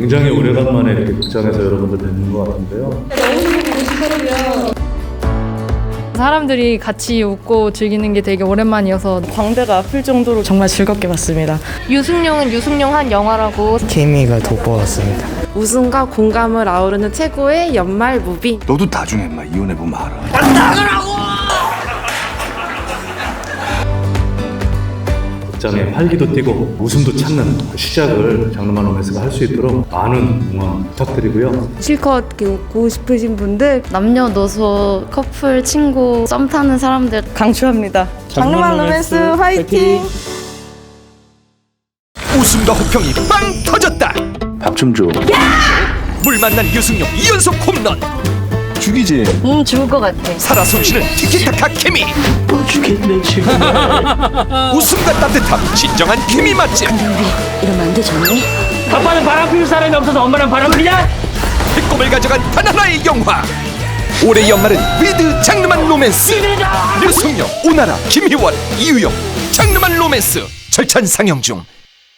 굉장히 오래간만에 이렇게 극장에서 여러분들 뵙는 것 같은데요. 사람들이 같이 웃고 즐기는 게 되게 오랜만이어서 광대가 아플 정도로 정말 즐겁게 봤습니다. 유승룡은 유승룡 한 영화라고 케미가 돋보였습니다. 웃음과 공감을 아우르는 최고의 연말 무비. 너도 나중에 막 이혼해보면 알아. 극장에 활기도 뛰고 웃음도 찾는 그 시작을 장르만 로맨스가 할 수 있도록 많은 응원 부탁드리고요. 실컷 이렇게 웃고 싶으신 분들 남녀노소 커플 친구 썸 타는 사람들 강추합니다. 장르만 로맨스 화이팅! 웃음과 호평이 빵 터졌다. 밥 좀 줘. 물 만난 유승용 2연속 홈런. 죽이지. 음 죽을 것 같아 살아 숨쉬는 티키타카 케미. 지금 웃음과 따뜻함 진정한 케미 맛집. 아빠는 바람 피울 사람이 없어서 엄마는 바람 피냐? 배꼽을 가져간 바나나의 영화. 올해 연말은 위드 장르만 로맨스. 유승용, 오나라, 김희원, 이유영. 장르만 로맨스 절찬 상영 중.